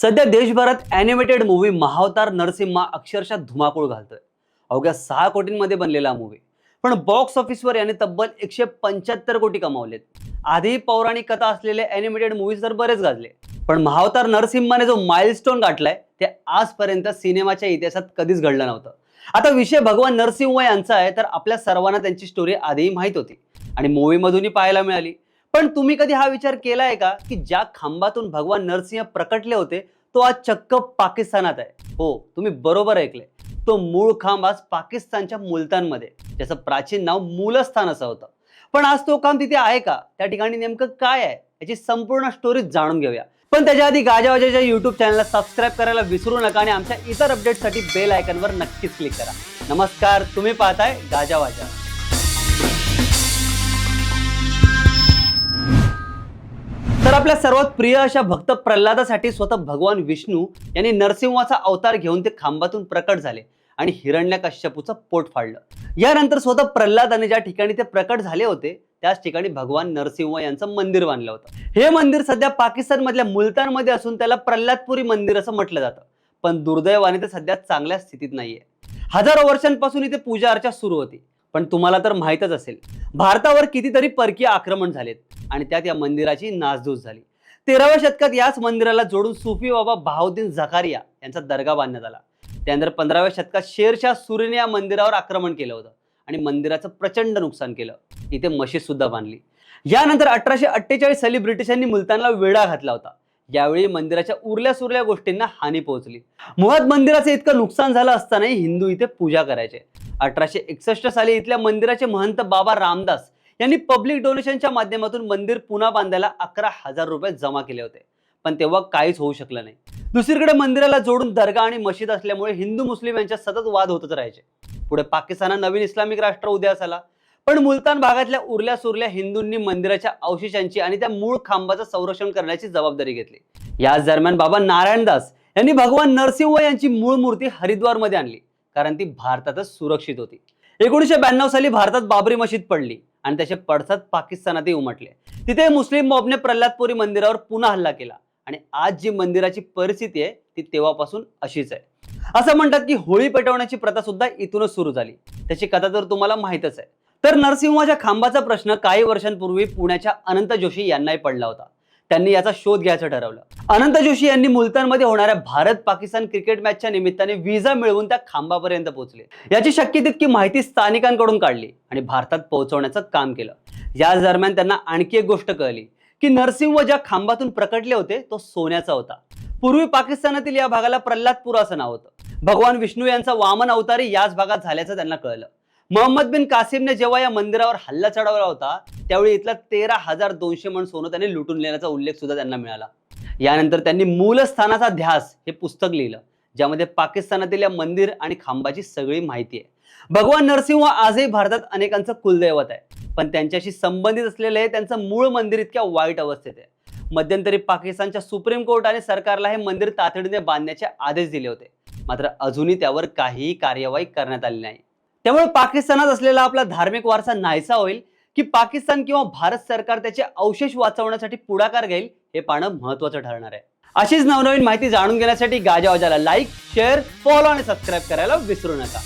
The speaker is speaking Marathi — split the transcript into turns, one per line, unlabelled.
सध्या देशभरात ॲनिमेटेड मूव्ही महावतार नरसिम्हा अक्षरशः धुमाकूळ घालतोय. अवघ्या सहा कोटींमध्ये बनलेला मूव्ही पण बॉक्स ऑफिसवर याने तब्बल एकशे पंच्याहत्तर कोटी कमावलेत. आधी पौराणिक कथा असलेले ॲनिमेटेड मूवीज तर बरेच गाजले. पण महावतार नरसिम्हाने जो माइलस्टोन गाठलाय ते आजपर्यंत सिनेमाच्या इतिहासात कधीच घडलं नव्हतं. आता विषय भगवान नरसिंह यांचा आहे तर आपल्या सर्वांना त्यांची स्टोरी आधीही माहीत होती. आणि मूवीमधूनही पाहायला मिळाली. पण तुम्ही कधी हा विचार केलाय का की ज्या खांबातून भगवान नरसिंह प्रकटले होते तो आज चक्क पाकिस्तानात आहे? हो तुम्ही बरोबर ऐकले तो मूळ खांब आज पाकिस्तानच्या मुलतानमध्ये ज्याचं प्राचीन नाव मूलस्थान असं होतं. पण आज तो खांब तिथे आहे का? त्या ठिकाणी नेमकं काय आहे? याची संपूर्ण स्टोरी जाणून घेऊया. पण त्याच्या आधी गाजावाजाच्या युट्यूब चॅनलला सबस्क्राईब करायला विसरू नका आणि आमच्या इतर अपडेटसाठी बेल आयकनवर नक्कीच क्लिक करा. नमस्कार तुम्ही पाहताय गाजावाजा. तर आपल्या सर्वात प्रिय अशा भक्त प्रल्हादासाठी स्वतः भगवान विष्णू यांनी नरसिंहाचा अवतार घेऊन ते खांबातून प्रकट झाले आणि हिरण्यकश्यपूचं पोट फाडलं. यानंतर स्वतः प्रल्हादाने ज्या ठिकाणी ते प्रकट झाले होते त्याच ठिकाणी भगवान नरसिंह यांचं मंदिर बांधलं होतं. हे मंदिर सध्या पाकिस्तान मधल्या मुलतानमध्ये असून त्याला प्रल्हादपुरी मंदिर असं म्हटलं जातं. पण दुर्दैवाने ते सध्या चांगल्या स्थितीत नाहीये. हजारो वर्षांपासून इथे पूजा अर्चा सुरू होती. पण तुम्हाला तर माहीतच असेल भारतावर कितीतरी परकीय आक्रमण झालेत आणि त्यात या मंदिराची नासधूस झाली. तेराव्या शतकात याच मंदिराला जोडून सुफी बाबा भाऊद्दीन झकारिया यांचा दर्गा बांधण्यात आला. त्यानंतर पंधराव्या शतकात शेरशाह सूर्यने या मंदिरावर आक्रमण केलं होतं आणि मंदिराचं प्रचंड नुकसान केलं. इथे मशीद सुद्धा बांधली. यानंतर अठराशे अठ्ठेचाळीस साली ब्रिटिशांनी मुलतानला वेढा घातला होता. यावेळी मंदिराच्या उरल्या सुरल्या गोष्टींना हानी पोहोचली. मुळात मंदिराचं इतकं नुकसान झालं असतानाही हिंदू इथे पूजा करायचे. अठराशे एकसष्ट साली इथल्या मंदिराचे महंत बाबा रामदास यांनी पब्लिक डोनेशनच्या माध्यमातून मंदिर पुन्हा बांधायला अकरा हजार रुपये जमा केले होते. पण तेव्हा काहीच होऊ शकलं नाही. दुसरीकडे मंदिराला जोडून दर्गा आणि मशीद असल्यामुळे हिंदू मुस्लिम यांच्यात सतत वाद होतच राहायचे. पुढे पाकिस्तानात नवीन इस्लामिक राष्ट्र उदयास आला. पण मुलतान भागातल्या उरल्या सुरल्या हिंदूंनी मंदिराच्या अवशेषांची आणि त्या मूळ खांबाचं संरक्षण करण्याची जबाबदारी घेतली. याच दरम्यान बाबा नारायणदास यांनी भगवान नरसिंह यांची मूळ मूर्ती हरिद्वारमध्ये आणली कारण ती भारतातच सुरक्षित होती. एकोणीसशे ब्याण्णव साली भारतात बाबरी मशीद पडली आणि त्याचे पडसाद पाकिस्तानातही उमटले. तिथे मुस्लिम मॉबने प्रल्हादपुरी मंदिरावर पुन्हा हल्ला केला आणि आज जी मंदिराची परिस्थिती आहे ती तेव्हापासून अशीच आहे. असं म्हणतात की होळी पेटवण्याची प्रथा सुद्धा इथूनच सुरू झाली. त्याची कथा तर तुम्हाला माहितच आहे. तर नरसिंहाच्या खांबाचा प्रश्न काही वर्षांपूर्वी पुण्याच्या अनंत जोशी यांनाही पडला होता. त्यांनी याचा शोध घ्यायचं ठरवलं. अनंत जोशी यांनी मुलतानमध्ये होणाऱ्या भारत पाकिस्तान क्रिकेट मॅचच्या निमित्ताने व्हिसा मिळवून त्या खांबापर्यंत पोहोचले. याची शक्य तितकी माहिती स्थानिकांकडून काढली आणि भारतात पोहोचवण्याचं काम केलं. याच दरम्यान त्यांना आणखी एक गोष्ट कळली की नरसिंह ज्या खांबातून प्रकटले होते तो सोन्याचा होता. पूर्वी पाकिस्तानातील या भागाला प्रल्हादपूर असं नाव होतं. भगवान विष्णू यांचा वामन अवतारी याच भागात झाल्याचं त्यांना कळलं. मोहम्मद बिन कासिमने जेव्हा या मंदिरावर हल्ला चढवला होता त्यावेळी इथला तेरा हजार दोनशे मण सोनं त्यांनी लुटून नेण्याचा उल्लेख सुद्धा त्यांना मिळाला. यानंतर त्यांनी मूलस्थानाचा ध्यास हे पुस्तक लिहिलं ज्यामध्ये पाकिस्तानातील या मंदिर आणि खांबाची सगळी माहिती आहे. भगवान नरसिंह आजही भारतात अनेकांचं कुलदैवत आहे पण त्यांच्याशी संबंधित असलेलं हे त्यांचं मूळ मंदिर इतक्या वाईट अवस्थेत आहे. मध्यंतरी पाकिस्तानच्या सुप्रीम कोर्ट आणि सरकारला हे मंदिर तातडीने बांधण्याचे आदेश दिले होते. मात्र अजूनही त्यावर काहीही कार्यवाही करण्यात आली नाही. त्यामुळे पाकिस्तानात असलेला आपला धार्मिक वारसा नाहीसा होईल की पाकिस्तान किंवा भारत सरकार त्याचे अवशेष वाचवण्यासाठी पुढाकार घेईल हे पाहणं महत्वाचं ठरणार आहे. अशीच नवनवीन माहिती जाणून घेण्यासाठी गाजावाजाला लाईक शेअर फॉलो आणि सबस्क्राईब करायला विसरू नका.